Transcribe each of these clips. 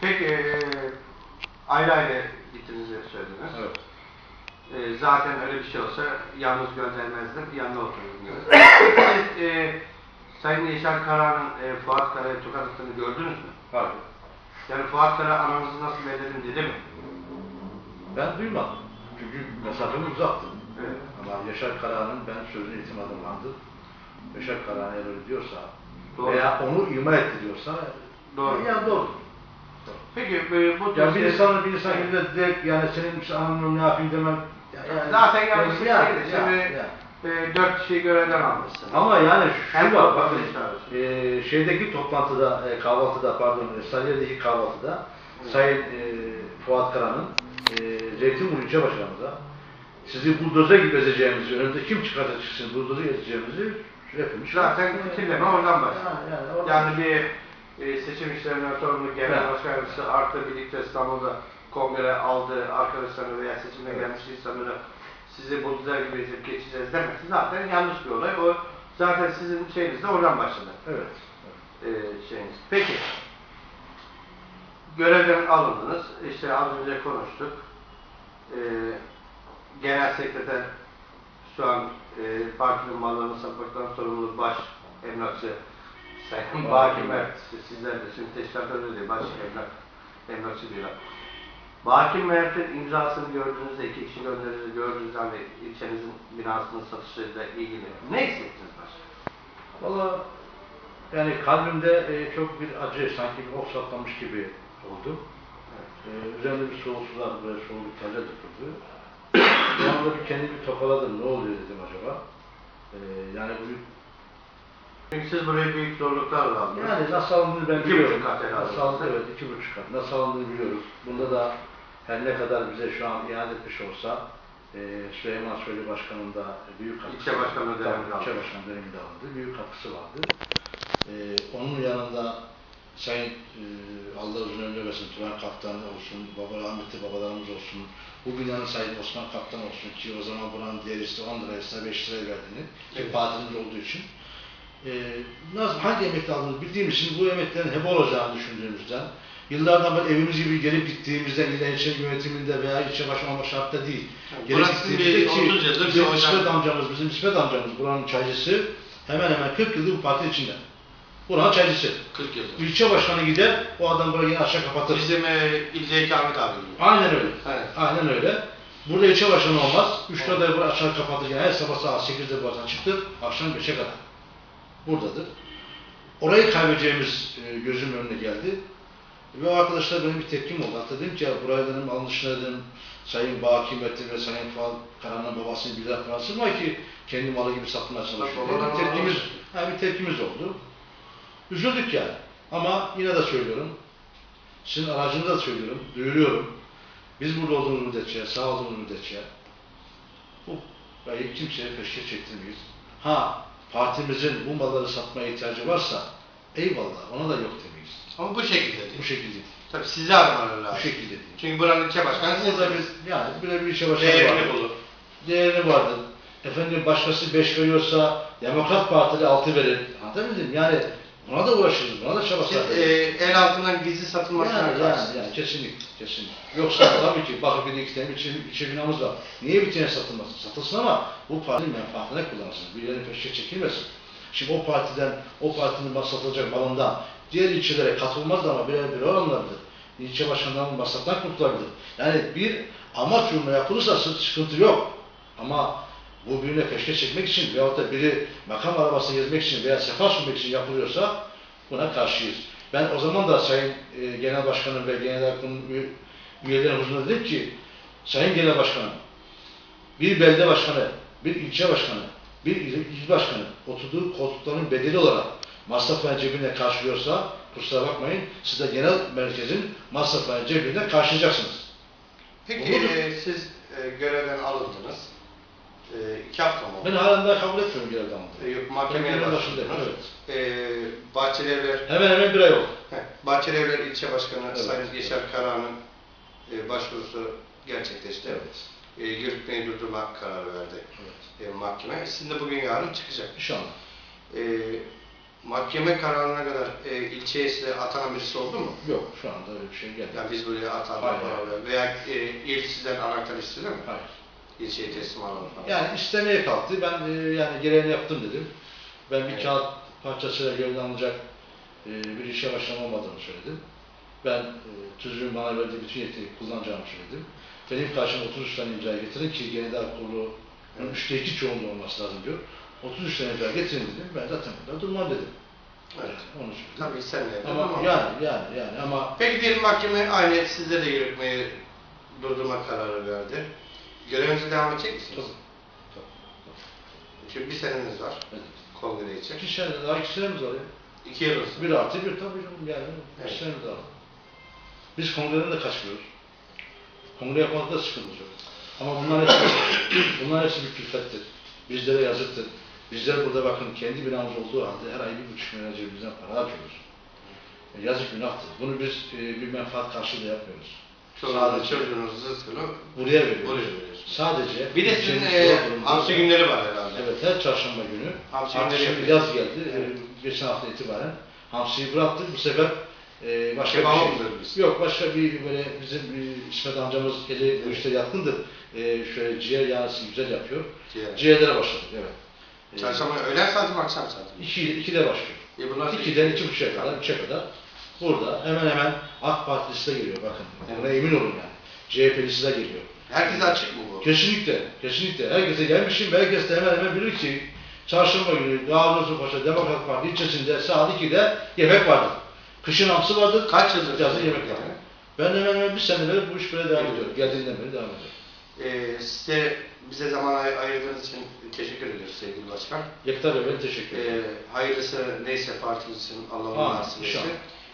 Peki e, ayrı ayrı gittiğinizi söylediniz. Evet. E, zaten öyle bir şey olsa yalnız göndermezdim, yanında otururdum. Siz e, Sayın Yaşar Kara'nın e, Fuat Kara'ya tokat attığını gördünüz mü? Hayır. Yani Fuat Kara anamızı nasıl belirledin dedi mi? Ben duymadım. Çünkü mesafemi uzaktım. Evet. Ama Yaşar Kara'nın ben sözünü itimadım vardı. Yaşar Kara eğer öyle diyorsa Doğru. veya onu ima etti diyorsa Doğru. Yani doğru. Peki e, bu Ya bir tür- insan bir insan gibi de direkt yani senin işte ananın ne yapayım demem. Ya- yani- Zaten yanlış bir şey değil. ya- Şimdi ya. e, dört kişiyi görevden almışsın. Ama yani Hem şu var toplantı bakın e, şeydeki toplantıda e, kahvaltıda pardon e, Sarıyer'deki kahvaltıda Evet. Sayın e, Fuat Kara'nın e, Zeytinburnu ilçe başkanımıza sizi buldozer gibi ezeceğimizi, önümüzde kim çıkarsa çıksın buldozer ezeceğimizi hepimiz Zaten fikirleme oradan başlıyor. Yani, yani, oradan- Yani bir e, seçim işlerinden sorumlu genel Evet. başkan yardımcısı artı birlikte İstanbul'da kongre aldığı arkadaşlarını veya seçimde gelmiş insanları sizi buldular gibi ezip geçeceğiz demesi zaten yanlış bir olay. O zaten sizin şeyiniz de oradan başladı. Evet. e, şeyiniz. Peki. Görevden alındınız. İşte az önce konuştuk. E, genel sekreter şu an e, partinin mallarını satmaktan sorumlu baş emlakçı Sayın Baki Mert. Sizler de şimdi teşkilat öyle. Baş emlak, emlakçı diyorlar. Baki Mert'in imzasını gördüğünüzde, iki kişi gönderdiğinizi gördüğünüzde hani ilçenizin binasının satışıyla ilgili ne hissettiniz başka? Valla yani kalbimde e, çok bir acı, sanki bir ok saplanmış gibi oldu. E, üzerinde bir soğuk sular, böyle soğuk bir terle döküldü. Bir anda bir kendimi topaladım, ne oluyor dedim acaba. E, yani bu siz buraya büyük zorluklarla aldınız. yani nasıl alındığını ben İki biliyorum. buçuk kat herhalde. Nasıl alındığını, evet iki buçuk kat. Nasıl alındığını biliyoruz. Bunda da her ne kadar bize şu an iade etmiş olsa e, Süleyman Soylu Başkan'ın da büyük katkısı İlçe başkanlığı Tabii, döneminde İlçe aldı. başkanı döneminde alındı. Büyük katkısı vardı. E, onun yanında Sayın e, Allah uzun ömür versin Turan Kaptan olsun, baba rahmetli babalarımız olsun, bu binanın sahibi Osman Kaptan olsun ki o zaman buranın değeri işte 10 liraysa 5 liraya verdiğini, ki Evet. partimiz olduğu için. E, nasıl, hangi emekli aldığımızı bildiğimiz için bu emeklerin hep olacağını düşündüğümüzden, yıllardan beri evimiz gibi gelip gittiğimizde illa ilçe yönetiminde veya ilçe başkanı olmak şartta değil. Gelip gittiğimizde ki 30 yıldır bir bizim. İsmet amcamız, bizim İsmet amcamız buranın çaycısı hemen hemen 40 yıldır bu parti içinde. Buranın çaycısı. 40 yıldır. İlçe başkanı gider, o adam burayı yine aşağı kapatır. Bizim e, İldeki Ahmet abi gibi. Aynen öyle. Evet. Aynen öyle. Burada ilçe başkanı olmaz. Üçte de burayı aşağı kapatır. Yani her sabah saat 8'de buradan çıktı, akşam 5'e kadar. Buradadır. Orayı kaybedeceğimiz e, gözüm önüne geldi. Ve arkadaşlar benim bir tepkim oldu. Hatta dedim ki ya buraya dedim alınışına dedim Sayın Baki Metin ve Sayın Fuat Karan'ın babasını bir daha parası var ki kendi malı gibi satmaya çalışıyor. Bir tepkimiz, ha, bir tepkimiz oldu. Üzüldük yani. Ama yine de söylüyorum. Sizin aracınızda da söylüyorum, duyuruyorum. Biz burada olduğumuz müddetçe, sağ olduğumuz müddetçe bu gayet kimseye peşke çektirmeyiz. Ha, partimizin bu malları satmaya ihtiyacı varsa eyvallah, ona da yok demeyiz. Ama bu şekilde değil. Bu şekilde değil. Tabii sizi aramaları Bu lazım. şekilde değil. Çünkü buranın ilçe başkanı Burada sizsiniz. bir, yani böyle bir işe başarı Değerini vardır. bulur. Değerini vardır. Efendim başkası 5 veriyorsa Demokrat Partili 6 verir. Anlatabildim Yani buna da uğraşırız, buna da çaba Siz sarf e, ederiz. el altından gizli satılmasına Yani, karşısınız. yani, yani kesinlikle, kesinlikle. Yoksa tabii ki bakın bir de iki tane içi, içi binamız var. Niye bir tane satılmasın? Satılsın ama bu partinin menfaatine kullansın. Birilerinin peşine çekilmesin. Şimdi o partiden, o partinin satılacak malından diğer ilçelere katılmaz ama birer birer alınabilir. İlçe başkanlarının masraftan kurtulabilir. Yani bir amaç uğruna yapılırsa sı- sıkıntı yok. Ama bu birine peşke çekmek için veyahut da biri makam arabasını gezmek için veya sefa sürmek için yapılıyorsa buna karşıyız. Ben o zaman da Sayın e, Genel Başkanım ve Genel Kurulun üye- üyelerin huzurunda dedim ki Sayın Genel Başkanım, bir belde başkanı, bir ilçe başkanı, bir il, il başkanı oturduğu koltukların bedeli olarak masraflarını cebine karşılıyorsa kusura bakmayın siz de genel merkezin masraflarını cebine karşılayacaksınız. Peki e, siz e, görevden alındınız. E, iki hafta mı oldu? Ben halen daha kabul etmiyorum görevden E, almayı. yok, mahkemeye başvurdunuz. başındayım, E, Bahçelievler, Hemen hemen bir ay oldu. heh, Bahçelievler ilçe başkanı Evet. Sayın Yaşar Karahan'ın e, başvurusu gerçekleşti. Evet. E, yürütmeyi durdurmak kararı verdi evet. e, mahkeme. Sizin de bugün yarın çıkacak. İnşallah. E, Mahkeme kararına kadar e, ilçeye size atanan birisi oldu mu? Yok şu anda öyle bir şey gelmedi. Yani biz buraya falan veya e, il sizden anahtar istedi mi? Hayır. İlçeye teslim alalım falan. Yani istemeye kalktı. Ben e, yani gereğini yaptım dedim. Ben bir Evet. kağıt parçasıyla gönlü alınacak e, bir işe başlama olmadığını söyledim. Ben e, tüzüğün bana verdiği bütün yetkiyi kullanacağımı söyledim. Benim karşıma 33 tane imza getirin ki genel kurulu Evet. üçte iki çoğunluğu olması lazım diyor. 33 tane imza getirin dedim. Ben zaten burada durmam dedim. Evet. Onu söyledim. Tabii sen de. Ama yani yani yani ama Peki diyelim mahkeme aynı sizde de yürütmeyi durdurma kararı verdi. Görevinize devam edecek misiniz? Tabii. Çünkü bir seneniz var evet. kongre için. iki sene daha iki senemiz var ya. İki yıl olsun. Bir artı bir tabii canım yani. Evet. Bir sene daha. Biz kongreden de kaçmıyoruz. Kongre yapmakta da sıkıntı yok. Ama bunlar hepsi, bunlar hepsi bir külfettir. Bizlere yazıktır. Bizler burada bakın kendi binamız olduğu halde her ay bir buçuk milyon cebimizden para harcıyoruz. E, yazık günahtır. Bunu biz e, bir menfaat karşılığı yapmıyoruz. Çoluğunuz, çocuğunuzun rızkını Buraya veriyoruz. buraya veriyorsunuz. Sadece Bir de sizin e, hamsi günleri var herhalde. Evet, her çarşamba günü. Hamsi Artık günleri şimdi yaz geldi. Evet. Geçen hafta itibaren hamsiyi bıraktık. Bu sefer e, başka Kebaba bir şey. verdiniz? Yok başka bir böyle bizim bir İsmet amcamız eli bu işte yatkındır. E, şöyle ciğer yağısı güzel yapıyor. Ciğer. Ciğerlere başladık evet. E, Çarşamba öğlen saati mi akşam saati mi? iki, ikide başlıyor. E bunlar İkiden iki buçuğa kadar, üçe kadar. Burada hemen hemen AK Partilisi de geliyor bakın. Evet. Buna emin olun yani. CHP'lisi de geliyor. Herkese açık mı bu? Kesinlikle, kesinlikle. Herkese gelmişim ve herkes de hemen hemen bilir ki çarşamba günü Gazi Paşa Demokrat Parti ilçesinde saat 2'de yemek vardır. Kışın hamsı vardır, Kaç yıldır? yazın yemek vardır. Ben hemen hemen bir sene beri bu iş böyle devam ediyor. Geldiğinden beri devam ediyor. Ee, size bize zaman ay- ayırdığınız için teşekkür ediyoruz sevgili başkan. Yekta Bey ben teşekkür ederim. Ee, hayırlısı neyse Amin, Allah'ın nasip etsin.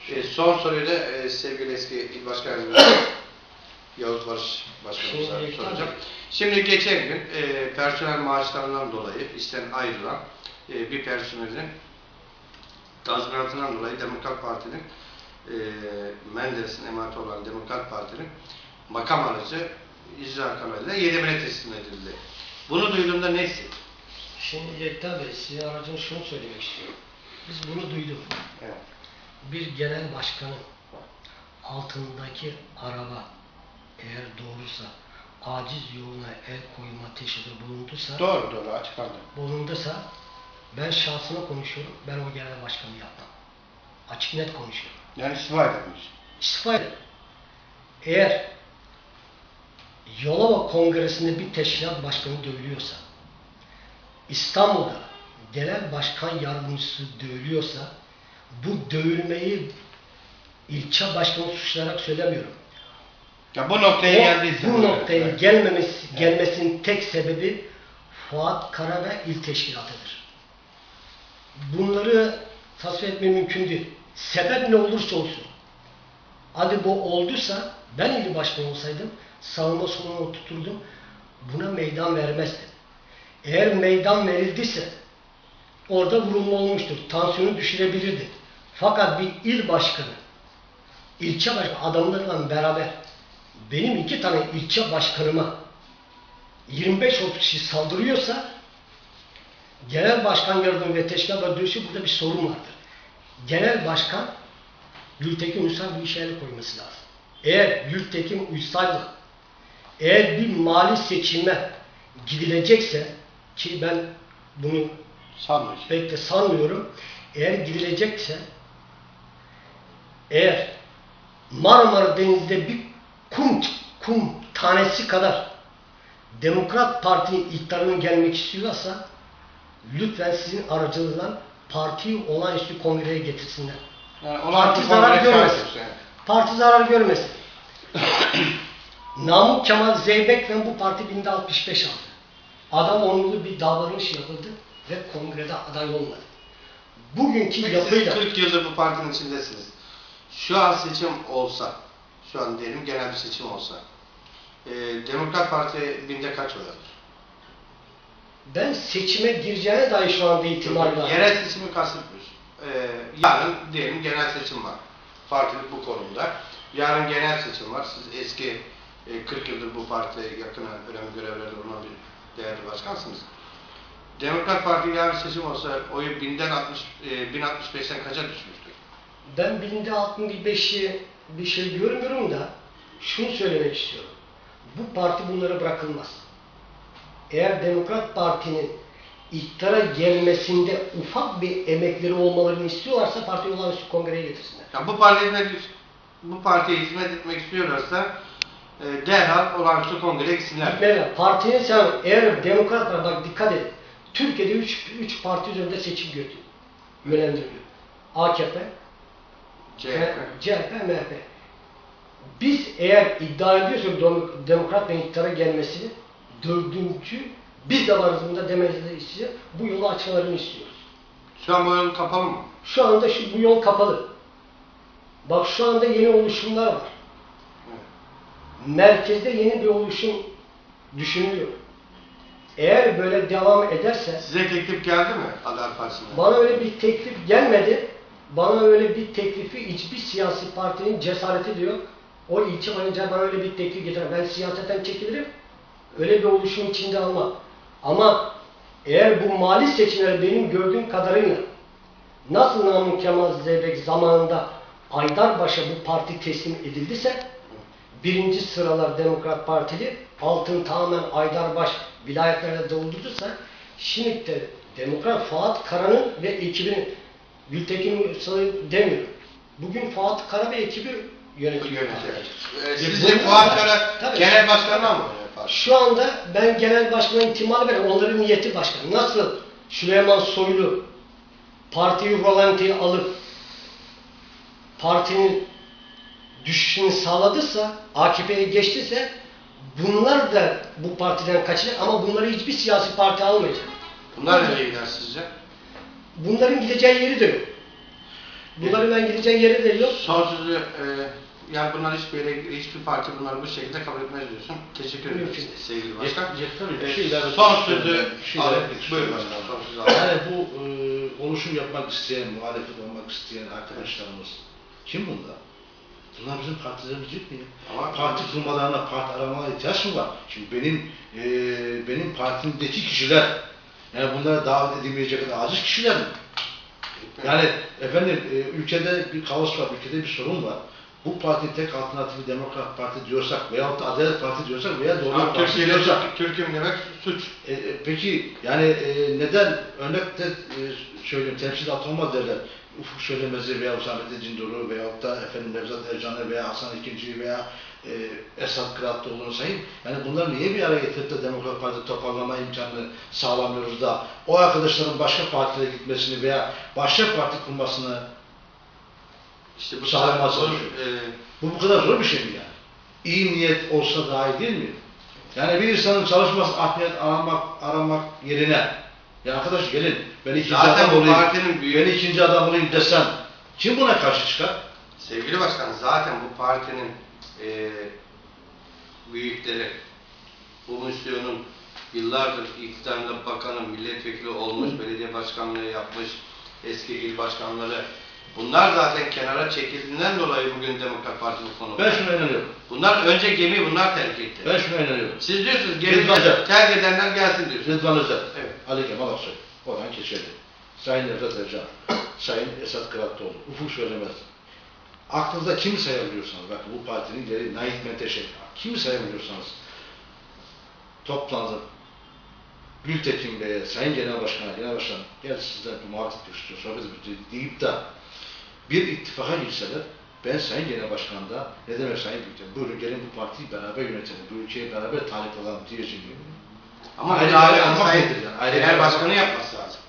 Ee, son soruyu da e, sevgili eski il başkan yardımcısı Yavuz Barış başkanımıza Şimdi- soracağım. Şimdi geçen gün e, personel maaşlarından dolayı işten ayrılan e, bir personelin tazminatından dolayı Demokrat Parti'nin e, Menderes'in emaneti olan Demokrat Parti'nin makam aracı icra kanalıyla Yedemine teslim edildi. Bunu duyduğumda ne hissettin? Şimdi Yekta Bey size aracın şunu söylemek istiyorum. Biz bunu duyduk. Evet. Bir genel başkanın altındaki araba eğer doğruysa aciz yoluna el koyma teşhisi bulunduysa Doğru doğru açıklandı. bulunduysa ben şahsına konuşuyorum. Ben o genel başkanı yapmam. Açık net konuşuyorum. Yani istifa edilmiş. İstifa ederim. Eğer Yolova Kongresi'nde bir teşkilat başkanı dövülüyorsa, İstanbul'da genel başkan yardımcısı dövülüyorsa, bu dövülmeyi ilçe başkanı suçlayarak söylemiyorum. Ya bu noktaya geldiyse. bu noktaya gelmemesi, gelmesinin tek sebebi Fuat Kara ve İl Teşkilatı'dır. Bunları tasvir etme mümkün değil. Sebep ne olursa olsun. Hadi bu olduysa ben il başkanı olsaydım sağıma soluma tuturdum. Buna meydan vermezdim. Eğer meydan verildiyse orada vurulma olmuştur. Tansiyonu düşürebilirdi. Fakat bir il başkanı ilçe başkanı adamlarla beraber benim iki tane ilçe başkanıma 25-30 kişi saldırıyorsa genel başkan yardımcı ve teşkilat ödülüsü burada bir sorun vardır. Genel başkan Gültekin Uysal bu işe el koyması lazım. Eğer Gültekin Uysal'la eğer bir mali seçime gidilecekse ki ben bunu Sanmıyor. pek de sanmıyorum. Eğer gidilecekse eğer Marmara Denizi'nde bir kum, kum tanesi kadar Demokrat Parti'nin iktidarının gelmek istiyorsa lütfen sizin aracılığıyla partiyi olağanüstü kongreye getirsinler. Yani Parti zarar görmesin. yani. Parti zarar görmesin. Namık Kemal Zeybek'le bu parti 1065 aldı. Adam onurlu bir davranış yapıldı ve kongrede aday olmadı. Bugünkü Peki yapıyla 40 yıldır bu partinin içindesiniz. Şu an seçim olsa, şu an diyelim genel bir seçim olsa, e, Demokrat Parti binde kaç oy alır? ben seçime gireceğine dair şu anda ihtimal var. Yerel seçimi kastetmiyoruz. E, yarın diyelim genel seçim var. Partilik bu konumda. Yarın genel seçim var. Siz eski e, 40 yıldır bu partide yakın önemli görevlerde bulunan bir değerli başkansınız. Demokrat Parti yarın seçim olsa oyu binden 60, e, 1065'ten kaça düşmüştür? Ben binde 65'i bir şey görmüyorum da şunu söylemek istiyorum. Bu parti bunlara bırakılmaz. Eğer Demokrat Parti'nin iktidara gelmesinde ufak bir emekleri olmalarını istiyorlarsa parti olağanüstü kongreye getirsinler. Ya bu partiye bu partiye hizmet etmek istiyorlarsa e, derhal olağanüstü kongreye gitsinler. Gitmeliler. Partinin sen eğer demokratlar bak dikkat edin. Türkiye'de 3 3 parti üzerinde seçim götü yönlendiriliyor. AKP, CHP. CHP, MHP. Biz eğer iddia ediyorsak dem- demokrat ve iktidara gelmesini dördüncü biz de varız bunda demenizi istiyor. Bu yolu açmalarını istiyoruz. Şu an bu yol kapalı mı? Şu anda şu bu yol kapalı. Bak şu anda yeni oluşumlar var. Merkezde yeni bir oluşum düşünülüyor. Eğer böyle devam ederse Size teklif geldi mi Adalet Partisi'nden? bana öyle bir teklif gelmedi. Bana öyle bir teklifi hiçbir siyasi partinin cesareti diyor. O ilçe manager bana öyle bir teklif getirir. Ben siyasetten çekilirim. Öyle bir oluşum içinde almam. Ama eğer bu mali seçimler benim gördüğüm kadarıyla nasıl Namık Kemal Zeybek zamanında Aydarbaş'a bu parti teslim edildiyse birinci sıralar Demokrat Partili altın tamamen Aydarbaş vilayetlerde doldurduysa şimdi de Demokrat Fuat Kara'nın ve ekibinin Gültekin Ünsal'ı demiyorum. Bugün Fuat Kara ve ekibi yönetiyor. Yönetiyor. E, Sizce Fuat Kara genel başkanlığa mı? Şu anda ben genel başkana ihtimal veriyorum. Onların niyeti başka. Nasıl Süleyman Soylu partiyi rolantiye alıp partinin düşüşünü sağladıysa, AKP'ye geçtiyse bunlar da bu partiden kaçacak ama bunları hiçbir siyasi parti almayacak. Bunlar nereye gider sizce? Bunların gideceği yeri de yok. Bunların ben gideceği yeri de yok. Son sözü, e, yani bunlar hiçbir yere, hiçbir parti bunları bu şekilde kabul etmez diyorsun. Teşekkür ederim Mümkün. sevgili başkan. E, şey son sözü. Bir şey ilave alın. etmek Buyurun başkan, son sözü. Yani bu e, oluşum yapmak isteyen, muhalefet olmak isteyen arkadaşlarımız kim bunlar? Bunlar bizim partilerimiz değil mi? Ama- parti kurmalarına, parti aramalarına ihtiyaç mı var? Şimdi benim e, benim partimdeki kişiler, yani bunlara davet edilmeyecek kadar aciz kişiler mi? Yani efendim e, ülkede bir kaos var, ülkede bir sorun var. Bu partinin tek alternatifi Demokrat Parti diyorsak veyahut da Adalet Parti diyorsak veya Doğru Parti Türkiye'de diyorsak Türk'üm demek suç. e, e, peki yani e, neden örnekte e, söyleyeyim temsilat olmaz derler. Ufuk Söylemezi veya Hüsamettin Cindor'u veyahut da efendim Nevzat Ercan'ı veya Hasan İkinci'yi veya e, Esat Kıraatlıoğlu'nu sayın. Yani bunları niye bir araya getirip de Demokrat Parti toparlama imkanını sağlamıyoruz da o arkadaşların başka partilere gitmesini veya başka parti kurmasını İşte bu Sağlamaz bu, çalışıyor. e, bu bu kadar zor bir şey mi yani? İyi niyet olsa daha iyi değil mi? Yani bir insanın çalışması ahmet aramak, aramak yerine ya arkadaş gelin ben ikinci Zaten adam olayım, büyük- ben ikinci adam olayım desem kim buna karşı çıkar? Sevgili Başkan, zaten bu partinin e, büyükleri, bu misyonun yıllardır iktidarında bakanı, milletvekili olmuş, belediye başkanlığı yapmış, eski il başkanları, bunlar zaten kenara çekildiğinden dolayı bugün Demokrat Parti bu konuda. Ben şuna inanıyorum. Bunlar önce gemi bunlar terk etti. Ben şuna inanıyorum. Siz diyorsunuz gemi terk edenler gelsin diyorsunuz. Rıdvan Özer, Evet. Ali Kemal Aksoy, Orhan Keçeli, Sayın Nevzat Ercan, Sayın Esat Kıratlıoğlu, Ufuk Söylemez. Aklınızda kimi sayabiliyorsanız, bakın bu partinin ileri Naik Menteşe, kimi sayabiliyorsanız toplanın. Gültekin Bey'e, Sayın Genel Başkan'a, Genel Başkan gel sizden bir muhatap görüştüyor, sohbet ediyoruz deyip de bir ittifaka girseler, ben Sayın Genel Başkan'da ne demek Sayın Gültekin, buyurun gelin bu partiyi beraber yönetelim, bu ülkeyi beraber talip olalım diyeceğim. Ama Ayrı ayrı Sayın nedir yani? Ayrı Genel Başkanı yapması lazım.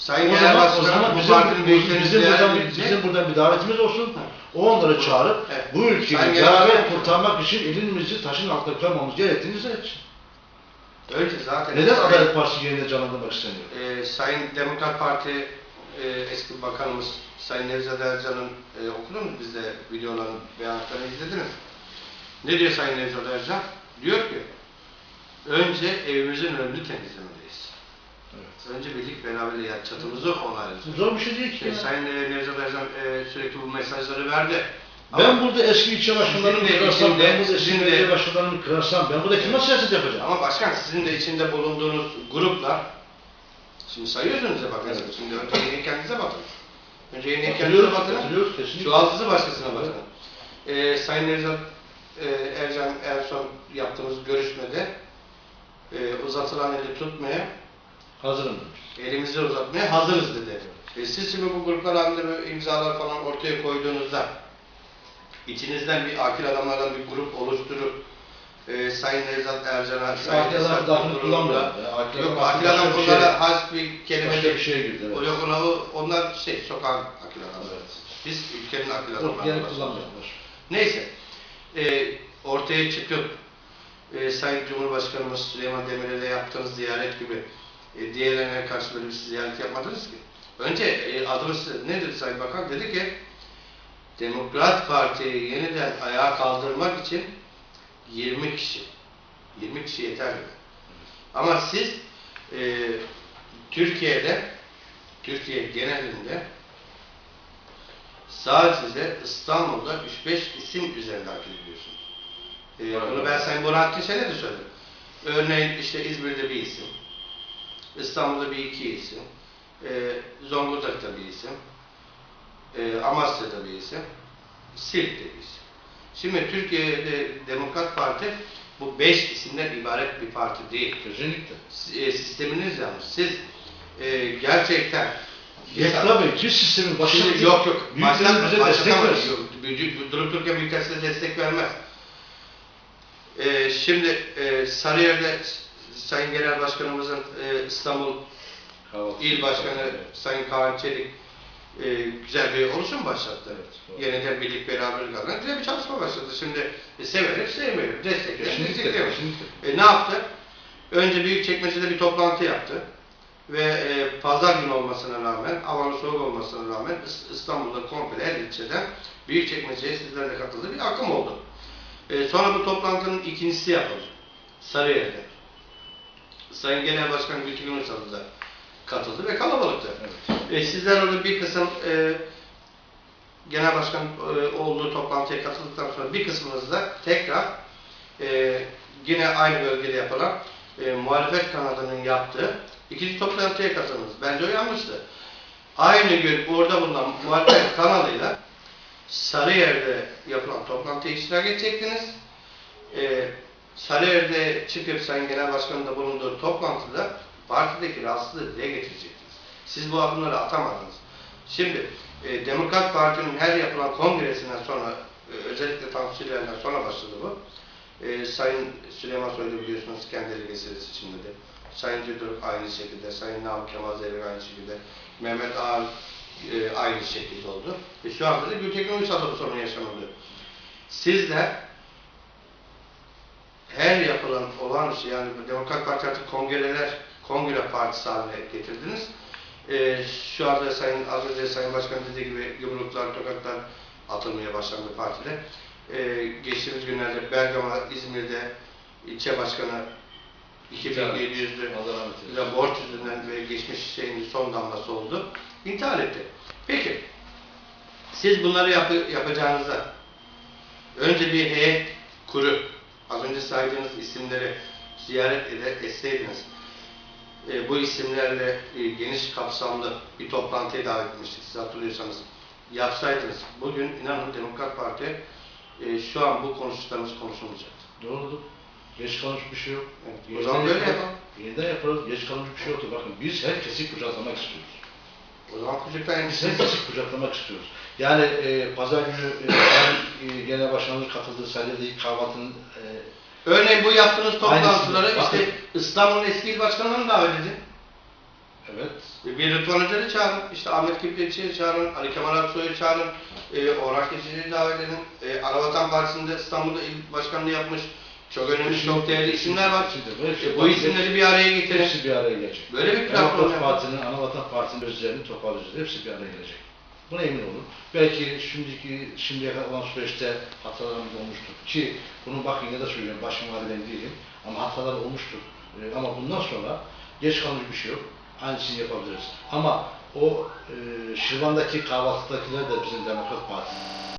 Sayın O Genel zaman, o zaman bu bizim, partinin büyüklerini bizim, buradan, bir, bizim buradan bir davetimiz olsun. O onları çağırıp Evet. bu ülkeyi Sayın beraber kurtarmak için elimizi taşın altına koymamız gerektiğini için. Önce zaten Neden Sayın- Adalet Partisi yerine canlandırmak isteniyor? Ee, Sayın Demokrat Parti e, eski bakanımız Sayın Nevzat Ercan'ın e, okudunuz bizde videoların beyanatlarını izlediniz. Ne diyor Sayın Nevzat Ercan? Diyor ki önce evimizin önünü temizlemeliyiz. Evet. Önce birlik beraberliği yani çatımızı onarız. Bu zor bir şey değil ki. E, ya. Sayın e, Nevzat Ercan e, sürekli bu mesajları verdi. Ben Ama, burada eski ilçe başkanlarını kırarsam, ben burada eski belediye başkanlarını kırarsam, ben burada kime siyaset yapacağım? ama başkan sizin de içinde bulunduğunuz gruplar Şimdi sayıyorsunuz ya bakın. Evet. Şimdi önce kendinize bakın. Önce yine kendinize bakın. Şu altınızı başkasına bakın. Ee, Sayın Ercan, e, Ercan en son yaptığımız görüşmede e, uzatılan eli tutmaya, Hazırım demiş. elimizi uzatmaya hazırız dedi. E, siz şimdi bu gruplar halinde böyle imzalar falan ortaya koyduğunuzda içinizden bir akil adamlardan bir grup oluşturup e, Sayın Nevzat Ercan'a, Sayın Esat. Akil Yok akil adam bunlara şey- has bir kelime Başka bir şeye girdi. O Evet. yok ona, onlar şey sokağın akil adamları. Evet. Biz ülkenin akil Yok, adamları. gene kullanmıyorlar. Neyse, e, ortaya çıkıp e, Sayın Cumhurbaşkanımız Süleyman Demirel'e yaptığınız ziyaret gibi e, diğerlerine karşı böyle bir ziyaret yapmadınız ki. Önce e, adımız nedir Sayın Bakan? Dedi ki Demokrat Parti'yi yeniden ayağa kaldırmak için 20 kişi. 20 kişi yeter. Ama siz e, Türkiye'de Türkiye genelinde sadece İstanbul'da 3-5 isim üzerinde hareket ediyorsunuz. Ee, bunu ben Sayın Burhanettin Şen'e de söyledim. Örneğin işte İzmir'de bir isim, İstanbul'da bir iki isim, ee, Zonguldak'ta bir isim, ee, Amasya'da bir isim, Silt'te bir isim. Şimdi Türkiye'de Demokrat Parti bu beş isimden ibaret bir parti değil. Kesinlikle. E, sisteminiz yanlış. Siz e, gerçekten Yeter Bey, biz sistemin başında Şimdi yok yok. Baştan, bize destek versin. Durup dururken büyükler size destek vermez. Ee, şimdi e, Sarıyer'de Sayın Genel Başkanımızın e, İstanbul Kahvaltı. İl Başkanı. Sayın Kaan Çelik e, güzel bir oluşum başlattı. Evet. Yeniden birlik beraberlik adına güzel bir çalışma başladı. Şimdi e, severim sevmiyorum. Desteklerim kesinlikle. E, ne yaptı? Önce Büyükçekmece'de bir toplantı yaptı. Ve e, pazar günü olmasına rağmen, havanın soğuk olmasına rağmen İs- İstanbul'da komple her ilçeden Büyükçekmece'ye sizler de katıldı bir akım oldu. E, sonra bu toplantının ikincisi yapıldı. Sarıyer'de. Sayın Genel Başkan Gültekin Uysal da katıldı ve kalabalıktı. Evet. E, sizler orada bir kısım e, genel başkan e, olduğu toplantıya katıldıktan sonra bir kısmınız da tekrar e, yine aynı bölgede yapılan e, muhalefet kanadının yaptığı ikinci toplantıya katıldınız. Bence o yanlıştı. Aynı gün orada bulunan muhalefet kanalıyla Sarıyer'de yapılan toplantıya iştirak edecektiniz. E, Sarıyer'de çıkıp Sayın Genel Başkan'ın da bulunduğu toplantıda partideki rahatsızlığı dile getirecektiniz. Siz bu adımları atamadınız. Şimdi e, Demokrat Parti'nin her yapılan kongresinden sonra e, özellikle temsilcilerden sonra başladı bu. E, Sayın Süleyman Soylu biliyorsunuz kendi delegesi seçimde de. Sayın Cüdürk aynı şekilde, Sayın Namık Kemal Zevrik aynı şekilde, Mehmet Ağar e, aynı şekilde oldu. Ve şu anda da Gültekin Uysal'da bu sorun yaşanılıyor. Sizler her yapılan olağanüstü yani bu Demokrat Parti artık kongreler, kongre partisi haline getirdiniz. Ee, şu anda Sayın, az önce Sayın Başkan dediği gibi yumruklar, tokatlar atılmaya başlandı partide. Ee, geçtiğimiz günlerde Bergama, İzmir'de ilçe başkanı 2700'lü Allah rahmet eylesin. lira borç yüzünden ve geçmiş şeyin son damlası oldu. İntihar etti. Peki, siz bunları yapı- yapacağınıza önce bir heyet kurup, az önce saydığınız isimleri ziyaret ede, etseydiniz, e, bu isimlerle e, geniş kapsamlı bir toplantıya davet etmiştik siz hatırlıyorsanız. Yapsaydınız, bugün inanın Demokrat Parti e, şu an bu konuştuklarımız konuşulmayacaktı. Doğrudur. Geç kalmış bir şey yok. Evet, o zaman böyle yapalım. Yeniden yaparız. Geç kalmış bir şey yoktu. Bakın biz herkesi kucaklamak istiyoruz. O zaman kucaklayın. Biz herkesi kucaklamak istiyoruz. Yani e, pazar günü e, e, genel başkanımız katıldığı Sarıyer'deki kahvaltının e, Örneğin bu yaptığınız toplantıları Aynısı. işte İstanbul'un eski il başkanlarını davet edin. evet Bir Rıdvan Hoca'yı çağırın, işte Ahmet Kiprikçi'yi çağırın, Ali Kemal Aksoy'u çağırın, e, Orhan Keçici'yi davet edin. E, Anavatan Partisi'nde İstanbul'da il başkanlığı yapmış çok önemli, çok değerli isimler var. Şey E, bu isimleri bir araya getirin. Hepsi bir araya gelecek. Böyle bir platform yapın. Parti'nin, Anavatan Parti'nin özlerini toparlayacağız. Hepsi bir araya gelecek. Buna emin olun. Belki şimdiki, şimdiye kadar olan süreçte hatalarımız olmuştur. Ki bunu bakın yine de söylüyorum, başım ben değilim. Ama hatalar olmuştur. Ee, ama bundan sonra geç kalmış bir şey yok. Aynısını yapabiliriz. Ama o e, Şirvan'daki kahvaltıdakiler de bizim Demokrat Parti